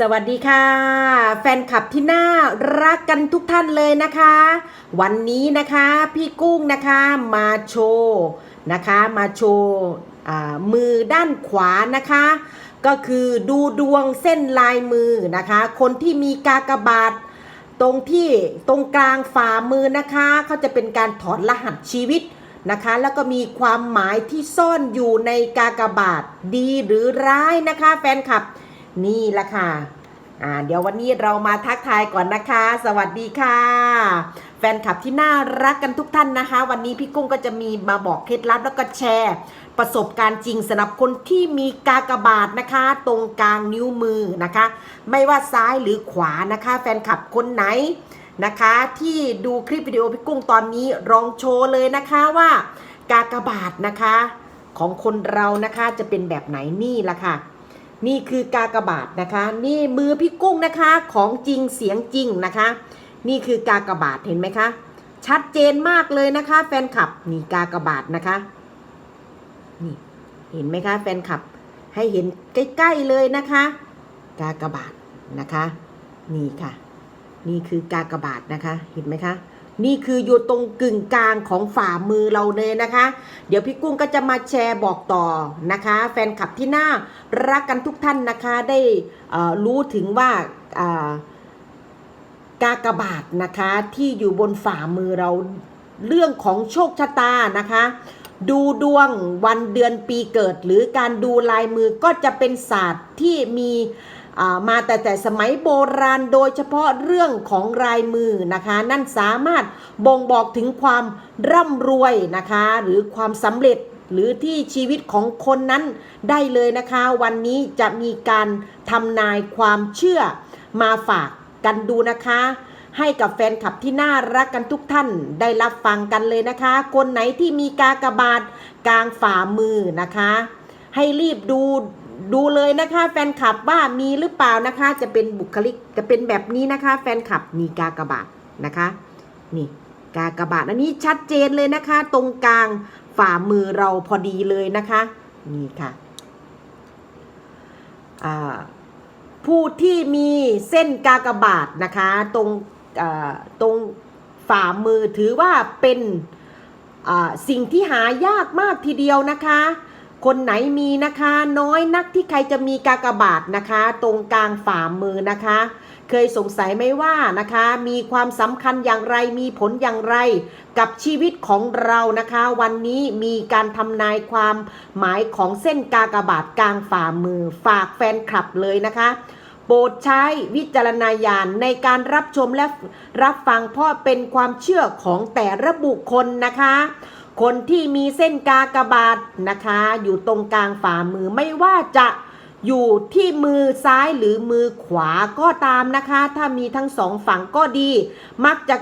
สวัสดีค่ะ แฟนคลับที่น่ารักกันทุกท่านเลยนะคะ วันนี้นะคะพี่กุ้งนะคะมาโชว์นะคะมาโชว์มือด้านขวานะคะ ก็คือดูดวงเส้นลายมือนะคะ คนที่มีกากบาทตรงที่ตรงกลางฝ่ามือนะคะเขาจะเป็นการถอดรหัสชีวิตนะคะ แล้วก็มีความหมายที่ซ่อนอยู่ในกากบาทดีหรือร้ายนะคะ แฟนคลับ นี่แหละค่ะอ่าเดี๋ยววันนี้เรามาทักทายก่อนนะคะ สวัสดีค่ะ แฟนคลับที่น่ารักกันทุกท่านนะคะ วันนี้พี่กุ้งก็จะมีมาบอกเคล็ดลับแล้วก็แชร์ ประสบการณ์จริงสำหรับคนที่มีกากบาทนะคะ ตรงกลางนิ้วมือนะคะ ไม่ว่าซ้ายหรือขวานะคะ แฟนคลับคนไหนนะคะ ที่ดูคลิปวิดีโอพี่กุ้งตอนนี้ลองโชว์เลยนะคะว่ากากบาทนะคะ ของคนเรานะคะจะเป็นแบบไหนนี่ละค่ะ นี่คือกากบาทนะคะ นี่มือพี่กุ้งนะคะของจริงเสียงจริงนะคะ นี่คือกากบาทเห็นไหมคะชัดเจนมากเลยนะคะ แฟนคลับนี่กากบาทนะคะนี่เห็นไหมคะแฟนคลับให้เห็นใกล้ๆเลยนะคะ กากบาทนะคะ นี่ค่ะ นี่คือกากบาทนะคะ เห็นไหมคะ นี่คืออยู่ตรงกึ่งกลางของฝ่ามือเราเลยนะคะ เดี๋ยวพี่กุ้งก็จะมาแชร์บอกต่อนะคะ แฟนคลับที่น่ารักกันทุกท่านนะคะได้รู้ถึงว่าอ่ากากบาทนะคะที่อยู่บนฝ่ามือเราเรื่องของโชคชะตานะคะ ดูดวงวันเดือนปีเกิด หรือการดูลายมือก็จะเป็นศาสตร์ที่มี มาแต่แต่สมัยโบราณโดยเฉพาะเรื่องของลายมือนะคะ นั่นสามารถบ่งบอกถึงความร่ำรวยนะคะ หรือความสำเร็จหรือที่ชีวิตของคนนั้นได้เลยนะคะ วันนี้จะมีการทำนายความเชื่อมาฝากกันดูนะคะ ให้กับแฟนคลับที่น่ารักกันทุกท่านได้รับฟังกันเลยนะคะ คนไหนที่มีกากบาทกลางฝ่ามือนะคะ ให้รีบดู ดูเลยนะคะ แฟนคลับว่ามีหรือเปล่านะคะ จะเป็นบุคลิกจะเป็นแบบนี้นะคะ แฟนคลับมีกากบาทนะคะ นี่กากบาทอันนี้ชัดเจนเลยนะคะ ตรงกลางฝ่ามือเราพอดีเลยนะคะ นี่ค่ะผู้ที่มีเส้นกากบาทนะคะ ตรงตรงฝ่ามือถือว่าเป็นสิ่งที่หายากมากทีเดียวนะคะ คนไหนมีนะคะ น้อยนักที่ใครจะมีกากบาทนะคะ ตรงกลางฝ่ามือนะคะ เคยสงสัยไหมว่านะคะ มีความสำคัญอย่างไรมีผลอย่างไร กับชีวิตของเรานะคะ วันนี้มีการทำนายความหมายของเส้นกากบาทกลางฝ่ามือ ฝากแฟนคลับเลยนะคะโปรดใช้วิจารณญาณในการรับชมและรับฟังเพราะเป็นความเชื่อของแต่ละบุคคลนะคะ คนที่มีเส้นกากบาทนะคะ อยู่ตรงกลางฝ่ามือไม่ว่าจะอยู่ที่มือซ้ายหรือมือขวาก็ตามนะคะ ถ้ามีทั้งสองฝั่งก็ดี มักจะ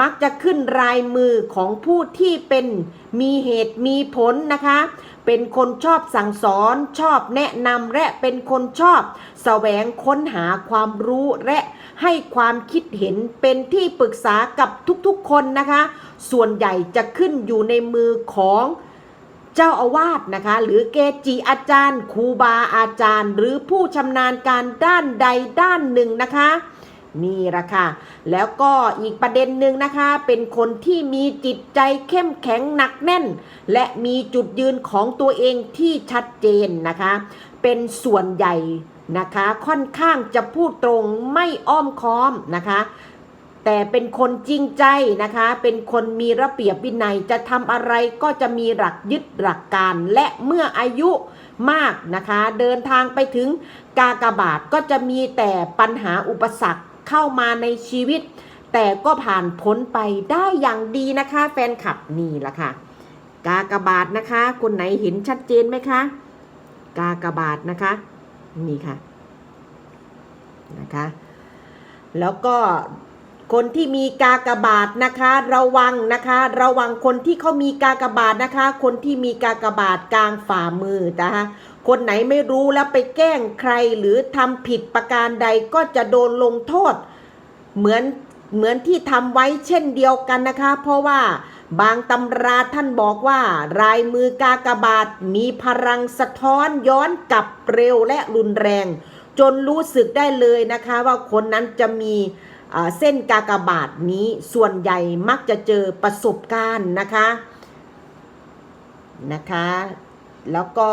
มักจะขึ้นรายมือของผู้ที่เป็นมีเหตุมีผลนะคะ เป็นคนชอบสั่งสอน ชอบแนะนำและเป็นคนชอบ แสวงค้นหาความรู้และให้ความคิดเห็นเป็นที่ปรึกษากับทุกๆคนนะคะ ส่วนใหญ่จะขึ้นอยู่ในมือของเจ้าอาวาสนะคะ หรือเกจิอาจารย์ครูบาอาจารย์ หรือผู้ชำนาญการด้านใดด้านหนึ่งนะคะ นี่ละค่ะ แล้วก็อีกประเด็นหนึ่งนะคะ เป็นคนที่มีจิตใจเข้มแข็งหนักแน่น และมีจุดยืนของตัวเองที่ชัดเจนนะคะ เป็นส่วนใหญ่นะคะ ค่อนข้างจะพูดตรงไม่อ้อมค้อมนะคะ แต่เป็นคนจริงใจนะคะ เป็นคนมีระเบียบวินัยจะทำอะไรก็จะมีหลักยึดหลักการ และเมื่ออายุมากนะคะ เดินทางไปถึงกากบาทก็จะมีแต่ปัญหาอุปสรรค เข้ามาในชีวิต แต่ก็ผ่านพ้นไปได้อย่างดีนะคะ แฟนคลับนี่ละค่ะ กากบาทนะคะ คนไหนเห็นชัดเจนไหมคะ กากบาทนะคะ นี่ค่ะนะคะ แล้วก็ คนที่มีกากบาทนะคะ ระวังนะคะ ระวังคนที่เขามีกากบาทนะคะ คนที่มีกากบาทกลางฝ่ามือนะคะคนไหนไม่รู้แล้วไปแกล้งใครหรือทำผิดประการใดก็จะโดนลงโทษ เหมือนเหมือนที่ทำไว้เช่นเดียวกันนะคะ เพราะว่าบางตำราท่านบอกว่า รายมือกากบาทมีพลังสะท้อนย้อนกลับเร็วและรุนแรง จนรู้สึกได้เลยนะคะว่าคนนั้นจะมี เส้นกากบาทนี้ส่วนใหญ่มักจะเจอประสบการณ์นะคะนะคะ แล้วก็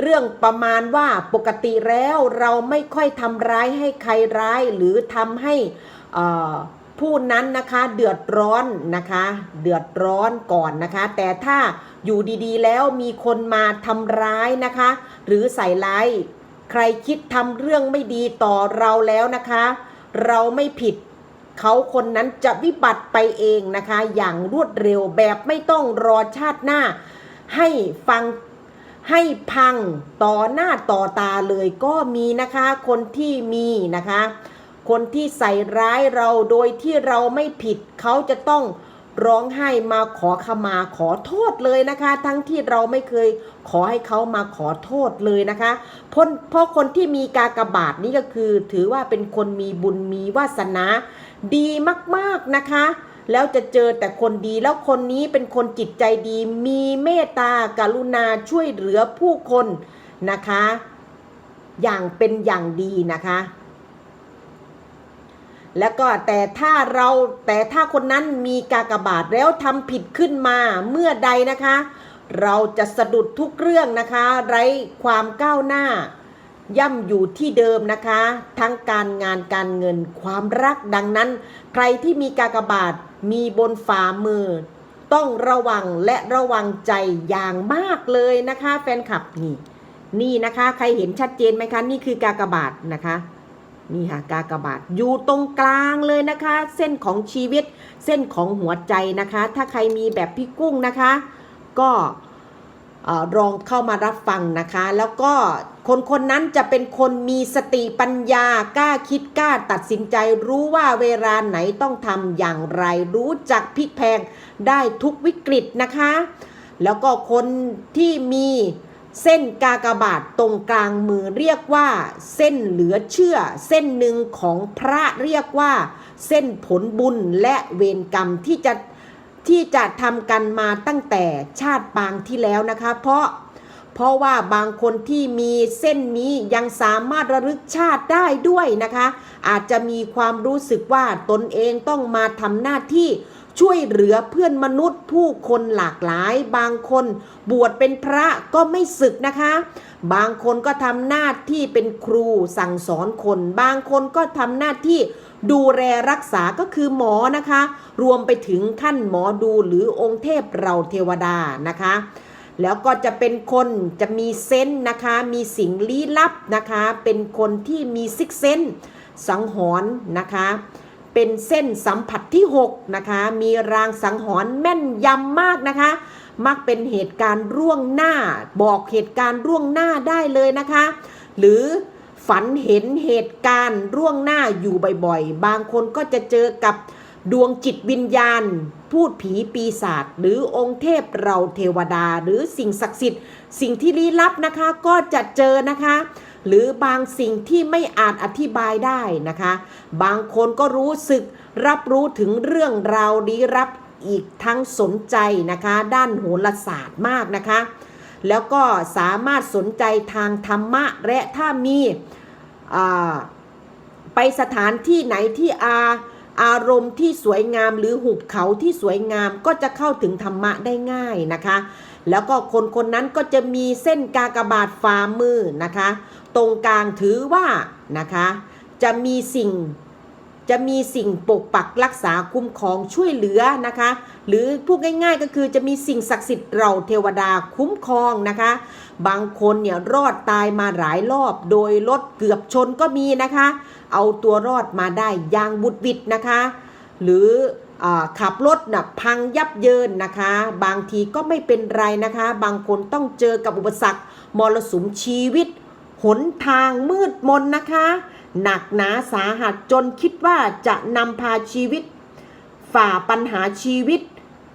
เรื่องประมาณว่าปกติแล้วเราไม่ค่อยทำร้ายให้ใครร้ายหรือทำให้ผู้นั้นนะคะเดือดร้อนนะคะ เดือดร้อนก่อนนะคะ แต่ถ้าอยู่ดีๆแล้วมีคนมาทำร้ายนะคะ หรือใส่ร้าย ใครคิดทำเรื่องไม่ดีต่อเราแล้วนะคะ เราไม่ผิด เขาคนนั้นจะวิบัติไปเองนะคะ อย่างรวดเร็วแบบไม่ต้องรอชาติหน้า ให้ฟังให้พังต่อหน้าต่อตาเลยก็มีนะคะ คนที่มีนะคะ คนที่ใส่ร้ายเราโดยที่เราไม่ผิด เขาจะต้อง ร้องไห้มาขอขมาขอโทษเลยนะคะ ทั้งที่เราไม่เคยขอให้เขามาขอโทษเลยนะคะเพราะเพราะคนที่มีกากบาทนี่ก็คือ ถือว่าเป็นคนมีบุญมีวาสนา ดีมากๆนะคะ แล้วจะเจอแต่คนดีแล้วคนนี้เป็นคนจิตใจดี มีเมตตากรุณาช่วยเหลือผู้คนนะคะ อย่างเป็นอย่างดีนะคะ แล้วก็แต่ถ้าเราแต่ถ้าคนนั้นมีกากบาทแล้วทำผิดขึ้นมาเมื่อใดนะคะ เราจะสะดุดทุกเรื่องนะคะ ไร้ความก้าวหน้า ย่ำอยู่ที่เดิมนะคะ ทั้งการงานการเงินความรักดังนั้น ใครที่มีกากบาทมีบนฝ่ามือ ต้องระวังและระวังใจอย่างมากเลยนะคะ แฟนคลับนี่ นี่นะคะ ใครเห็นชัดเจนไหมคะ นี่คือกากบาทนะคะ นี่ค่ะกากบาทอยู่ตรงกลางเลยนะคะ เส้นของชีวิต เส้นของหัวใจนะคะ ถ้าใครมีแบบพี่กุ้งนะคะ ก็เอ่อลองเข้ามารับฟังนะคะ แล้วก็คนคนนั้นจะเป็นคนมีสติปัญญากล้าคิดกล้าตัดสินใจรู้ว่าเวลาไหนต้องทำอย่างไรรู้จักพลิกแพงได้ทุกวิกฤตนะคะ แล้วก็คนที่มี เส้นกากบาทตรงกลางมือเรียกว่า เส้นเหลือเชื่อ เส้นหนึ่งของพระเรียกว่า เส้นผลบุญและเวรกรรมที่จะที่จะทำกันมาตั้งแต่ชาติปางที่แล้วนะคะ เพราะเพราะว่าบางคนที่มีเส้นนี้ยังสามารถระลึกชาติได้ด้วยนะคะ อาจจะมีความรู้สึกว่าตนเองต้องมาทำหน้าที่ ช่วยเหลือเพื่อนมนุษย์ผู้คนหลากหลาย บางคนบวชเป็นพระก็ไม่ศึกนะคะ บางคนก็ทำหน้าที่เป็นครูสั่งสอนคน บางคนก็ทำหน้าที่ดูแลรักษาก็คือหมอนะคะ รวมไปถึงขั้นหมอดูหรือองค์เทพเราเทวดานะคะ แล้วก็จะเป็นคนจะมีเซนส์นะคะ มีสิ่งลี้ลับนะคะ เป็นคนที่มีซิกเซนสังหรณ์นะคะ เป็นเส้นสัมผัสที่ 6 นะคะ มีรางสังหรณ์แม่นยำมากนะคะ มักเป็นเหตุการณ์ร่วงหน้า บอกเหตุการณ์ร่วงหน้าได้เลยนะคะ หรือฝันเห็นเหตุการณ์ร่วงหน้าอยู่บ่อยๆ บางคนก็จะเจอกับดวงจิตวิญญาณ พูดผีปีศาจหรือองค์เทพเราเทวดา หรือสิ่งศักดิ์สิทธิ์ สิ่งที่ลี้ลับนะคะก็จะเจอนะคะ หรือบางสิ่งที่ไม่อาจอธิบายได้นะคะ บางคนก็รู้สึกรับรู้ถึงเรื่องราวลี้ลับอีกทั้งสนใจนะคะ ด้านโหราศาสตร์มากนะคะ แล้วก็สามารถสนใจทางธรรมะและถ้ามีไปสถานที่ไหนที่อา อารมณ์ที่สวยงามหรือหุบเขาที่สวยงามก็จะเข้าถึงธรรมะได้ง่ายนะคะ แล้วก็คนคนนั้นก็จะมีเส้นกากบาทฝ่ามือนะคะ ตรงกลางถือว่านะคะ จะมีสิ่ง จะมีสิ่งปกปักรักษาคุ้มครองช่วยเหลือนะคะ หรือพูดง่ายๆก็คือจะมีสิ่งศักดิ์สิทธิ์เราเทวดาคุ้มครองนะคะ บางคนเนี่ยรอดตายมาหลายรอบ โดยรถเกือบชนก็มีนะคะ เอาตัวรอดมาได้อย่างบุดวิดนะคะ หรืออขับรถนะ่ะพังยับเยินนะคะ บางทีก็ไม่เป็นไรนะคะ บางคนต้องเจอกับอุปสรรคมรสุมชีวิต หนทางมืดมนนะคะ หนักหนาสาหัสจนคิดว่าจะนำพาชีวิต ฝ่าปัญหาชีวิต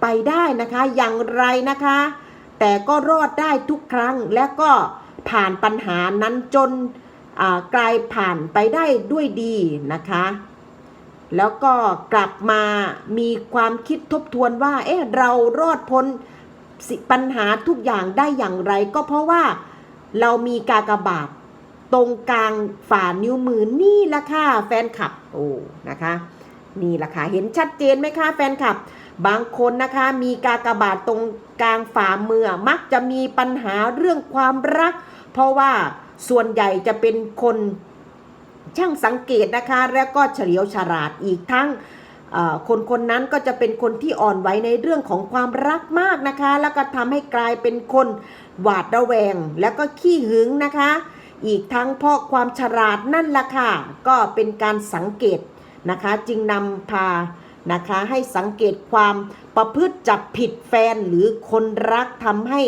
ไปได้นะคะอย่างไรนะคะ แต่ก็รอดได้ทุกครั้งและก็ผ่านปัญหานั้นจนกลายผ่านไปได้ด้วยดีนะคะ แล้วก็กลับมามีความคิดทบทวนว่า เอ๊ะเรารอดพ้นปัญหาทุกอย่างได้อย่างไร ก็เพราะว่าเรามีกากบาท ตรงกลางฝ่านิ้วมือนี่ละค่ะแฟนคลับโอ้นะคะนี่ละค่ะเห็นชัดเจนไหมคะแฟนคลับ บางคนนะคะมีกากบาทตรงกลางฝ่ามือมักจะมีปัญหาเรื่องความรัก เพราะว่าส่วนใหญ่จะเป็นคนช่างสังเกตนะคะแล้วก็เฉลียวฉลาดอีกทั้งคนคนนั้นก็จะเป็นคนที่อ่อนไหวในเรื่องของความรักมากนะคะ แล้วก็ทำให้กลายเป็นคนหวาดระแวง แล้วก็ขี้หึงนะคะ อีกทั้งเพราะความฉลาดนั่นล่ะค่ะ ก็เป็นการสังเกตนะคะ จึงนำพานะคะให้สังเกตความประพฤติจับผิดแฟนหรือคนรักทำให้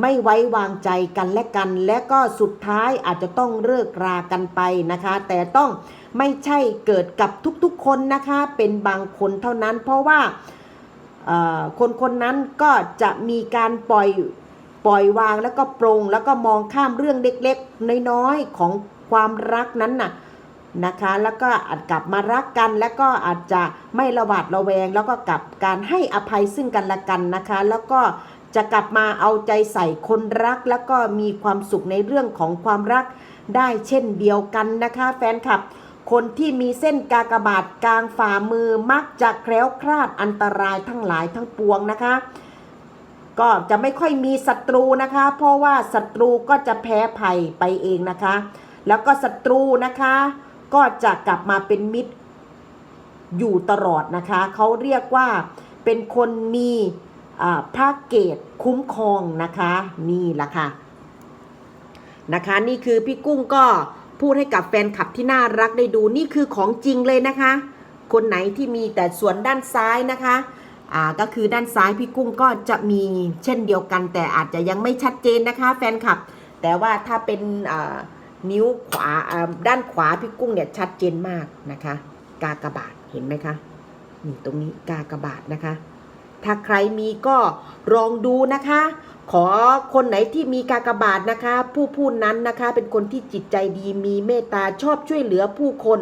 ไม่ไว้วางใจกันและกัน และก็สุดท้ายอาจจะต้องเลิกรากันไปนะคะ แต่ต้องไม่ใช่เกิดกับทุกๆคนนะคะ เป็นบางคนเท่านั้น เพราะว่าคนคนนั้นก็จะมีการปล่อย ปล่อยวางแล้วก็ปรงแล้วก็มองข้ามเรื่องเล็กๆ น้อยๆ ของความรักนั้นน่ะนะคะ แล้วก็อาจกลับมารักกัน แล้วก็อาจจะไม่ระหวาดระแวง แล้วก็กลับการให้อภัยซึ่งกันและกันนะคะ แล้วก็จะกลับมาเอาใจใส่คนรัก แล้วก็มีความสุขในเรื่องของความรักได้เช่นเดียวกันนะคะ แฟนคลับ คนที่มีเส้นกากบาทกลางฝ่ามือมักจะแคล้วคลาดอันตรายทั้งหลายทั้งปวงนะคะ ก็จะไม่ค่อยมีศัตรูนะคะ เพราะว่าศัตรูก็จะแพ้ภัยไปเองนะคะ แล้วก็ศัตรูนะคะ ก็จะกลับมาเป็นมิตรอยู่ตลอดนะคะ เขาเรียกว่าเป็นคนมีพระเกตคุ้มครองนะคะนี่แหละค่ะนะคะ นี่คือพี่กุ้งก็พูดให้กับแฟนคลับที่น่ารักได้ดูนี่คือของจริงเลยนะคะ คนไหนที่มีแต่ส่วนด้านซ้ายนะคะ อ่าก็คือด้านซ้ายพี่กุ้งก็จะมีเช่นเดียวกัน แต่อาจจะยังไม่ชัดเจนนะคะ แฟนคลับ แต่ว่าถ้าเป็นนิ้วขวาอ่าด้านขวาพี่กุ้งเนี่ยชัดเจนมากนะคะ กากบาทเห็นไหมคะนี่ตรงนี้กากบาทนะคะ ถ้าใครมีก็ลองดูนะคะ ขอคนไหนที่มีกากบาทนะคะ ผู้พูดนั้นนะคะเป็นคนที่จิตใจดีมีเมตตาชอบช่วยเหลือผู้คน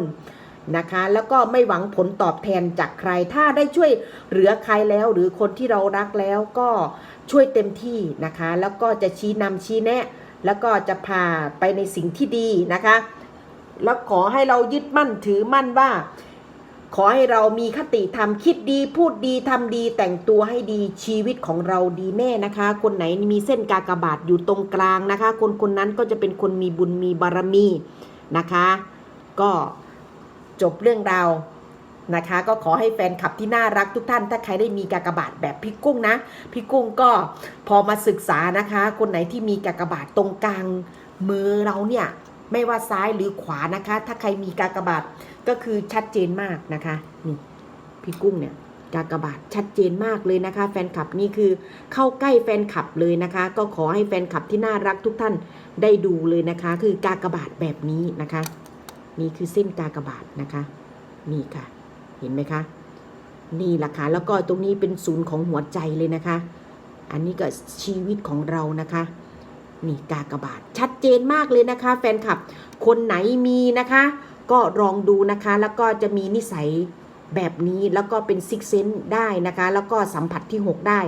นะคะ แล้วก็ไม่หวังผลตอบแทนจากใคร ถ้าได้ช่วยเหลือใครแล้ว หรือคนที่เรารักแล้วก็ช่วยเต็มที่นะคะ แล้วก็จะชี้นำชี้แนะ แล้วก็จะพาไปในสิ่งที่ดีนะคะ แล้วขอให้เรายึดมั่นถือมั่นว่า ขอให้เรามีคติธรรมคิดดีพูดดีทำดีแต่งตัวให้ดีชีวิตของเราดีแน่นะคะ คนไหนมีเส้นกากบาทอยู่ตรงกลางนะคะ คนคนนั้นก็จะเป็นคนมีบุญมีบารมีนะคะ ก็ จบเรื่องราวนะคะ ก็ขอให้แฟนคลับที่น่ารักทุกท่าน ถ้าใครได้มีกากบาทแบบพี่กุ้งนะ พี่กุ้งก็พอมาศึกษานะคะ คนไหนที่มีกากบาทตรงกลางมือเราเนี่ยไม่ว่าซ้ายหรือขวานะคะ ถ้าใครมีกากบาทก็คือชัดเจนมากนะคะนี่พี่กุ้งเนี่ยกากบาทชัดเจนมากเลยนะคะ แฟนคลับนี่คือเข้าใกล้แฟนคลับเลยนะคะ ก็ขอให้แฟนคลับที่น่ารักทุกท่านได้ดูเลยนะคะ คือกากบาทแบบนี้นะคะ นี่คือเส้นกากบาทนะคะ นี่ค่ะ เห็นไหมคะ นี่แหละค่ะ แล้วก็ตรงนี้เป็นศูนย์ของหัวใจเลยนะคะ อันนี้ก็ชีวิตของเรานะคะ นี่กากบาท ชัดเจนมากเลยนะคะ แฟนคลับ คนไหนมีนะคะ ก็ลองดูนะคะ แล้วก็จะมีนิสัยแบบนี้แล้วก็เป็นซิกเซนได้นะคะ แล้วก็สัมผัสที่ 6 ได้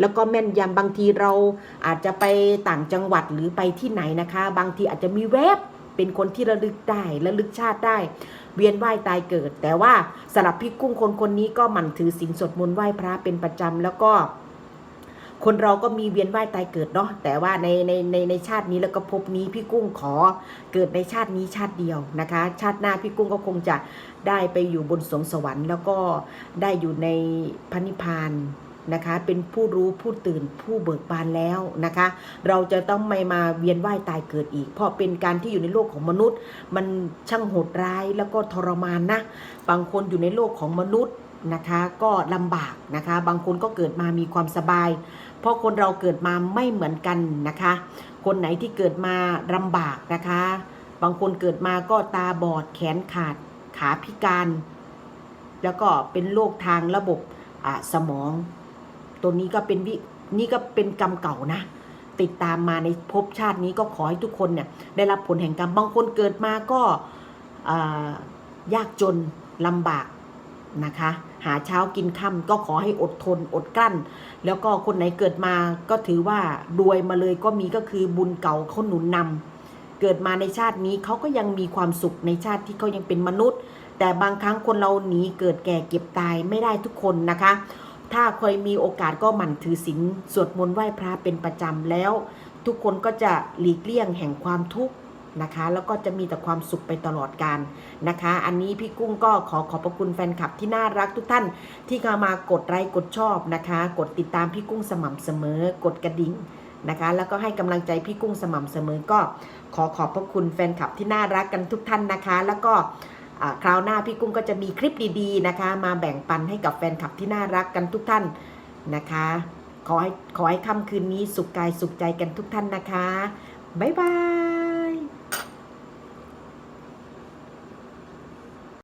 แล้วก็แม่นยำบางทีเราอาจจะไปต่างจังหวัดหรือไปที่ไหนนะคะ บางทีอาจจะมีแวบ เป็นคนที่ระลึกได้ระลึกชาติได้ เวียนว่ายตายเกิด แต่ว่าสำหรับพี่กุ้งคนคนนี้ก็หมั่นถือศีลสวดมนต์ไหว้พระเป็นประจำแล้วก็คนเราก็มีเวียนว่ายตายเกิดเนาะแต่ว่าในในในในชาตินี้แล้วก็ภพนี้พี่กุ้งขอเกิดในชาตินี้ชาติเดียวนะคะ ชาติหน้าพี่กุ้งก็คงจะได้ไปอยู่บนสวงสวรรค์ แล้วก็ได้อยู่ในพระนิพพาน นะคะ เป็นผู้รู้ผู้ตื่นผู้เบิกบานแล้วนะคะ เราจะต้องไม่มาเวียนว่ายตายเกิดอีก เพราะเป็นการที่อยู่ในโลกของมนุษย์ มันช่างโหดร้ายแล้วก็ทรมานนะ บางคนอยู่ในโลกของมนุษย์นะคะก็ลำบากนะคะ บางคนก็เกิดมามีความสบาย เพราะคนเราเกิดมาไม่เหมือนกันนะคะ คนไหนที่เกิดมาลำบากนะคะ บางคนเกิดมาก็ตาบอดแขนขาดขาพิการ แล้วก็เป็นโรคทางระบบอ่าสมอง ตัวนี้ก็เป็นวินี่ก็เป็นกรรมเก่านะ ติดตามมาในภพชาตินี้ก็ขอให้ทุกคนเนี่ยได้รับผลแห่งกรรมบางคนเกิดมาก็ยากจนลำบากนะคะ หาเช้ากินค่ำก็ขอให้อดทนอดกลั้น แล้วก็คนไหนเกิดมาก็ถือว่ารวยมาเลยก็มีก็คือบุญเก่าเขาหนุนนำเกิดมาในชาตินี้เขาก็ยังมีความสุขในชาติที่เขายังเป็นมนุษย์ แต่บางครั้งคนเราหนีเกิดแก่เก็บตายไม่ได้ทุกคนนะคะ ถ้าเคยมีโอกาสก็หมั่นถือศีลสวดมนต์ไหว้พระเป็นประจำแล้ว ทุกคนก็จะหลีกเลี่ยงแห่งความทุกข์นะคะ แล้วก็จะมีแต่ความสุขไปตลอดกาลนะคะ อันนี้พี่กุ้งก็ขอขอบพระคุณแฟนคลับที่น่ารักทุกท่านที่เข้ามากดไลค์กดชอบนะคะ กดติดตามพี่กุ้งสม่ำเสมอ กดกระดิ่งนะคะ แล้วก็ให้กำลังใจพี่กุ้งสม่ำเสมอก็ขอขอบพระคุณแฟนคลับที่น่ารักกันทุกท่านนะคะ แล้วก็ คราวหน้าพี่กุ้งก็จะมีคลิปดีๆนะคะ มาแบ่งปันให้กับแฟนคลับที่น่ารักกันทุกท่านนะคะ ขอให้ขอให้ค่ำคืนนี้สุขกายสุขใจกันทุกท่านนะคะ บ๊ายบาย